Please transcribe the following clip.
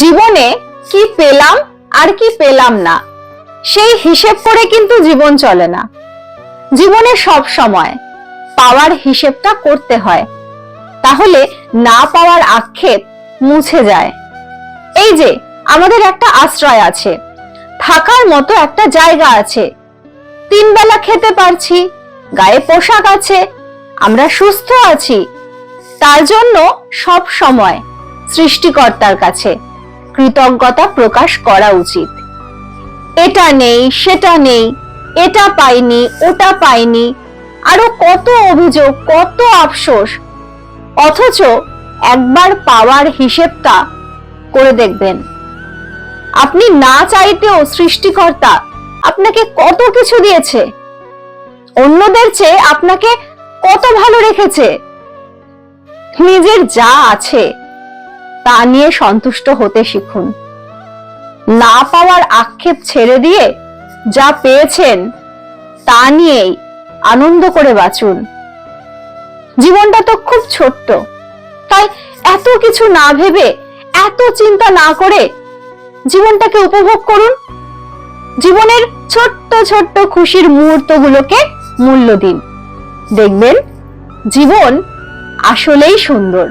জীবনে কি পেলাম আর কি পেলাম না, সেই হিসেব করে কিন্তু জীবন চলে না। জীবনে সব সময় পাওয়ার হিসেবটা করতে হয়, তাহলে না পাওয়ার আক্ষেপ মুছে যায়। এই যে আমাদের একটা আশ্রয় আছে, থাকার মতো একটা জায়গা আছে, তিন বেলা খেতে পারছি, গায়ে পোশাক আছে, আমরা সুস্থ আছি, তার জন্য সব সময় সৃষ্টিকর্তার কাছে কৃতজ্ঞতা প্রকাশ করা উচিত। এটা নেই, সেটা নেই, এটা পাইনি, ওটা পাইনি, আরও কত অভিযোগ, কত আফসোস। অথচ একবার পাওয়ার হিসেবটা করে দেখবেন। আপনি না চাইতেও সৃষ্টিকর্তা আপনাকে কত কিছু দিয়েছে? অন্যদের চেয়ে আপনাকে কত ভালো রেখেছে? নিজের যা আছে তা নিয়ে সন্তুষ্ট হতে শিখুন। না পাওয়ার আক্ষেপ ছেড়ে দিয়ে যা পেয়েছেন, তা নিয়েই আনন্দ করে বাঁচুন। জীবনটা তো খুব ছোট্ট, তাই এত কিছু না ভেবে, এত চিন্তা না করে জীবনটাকে উপভোগ করুন। জীবনের ছোট্ট ছোট্ট খুশির মুহূর্তগুলোকে মূল্য দিন। দেখবেন, জীবন আসলেই সুন্দর।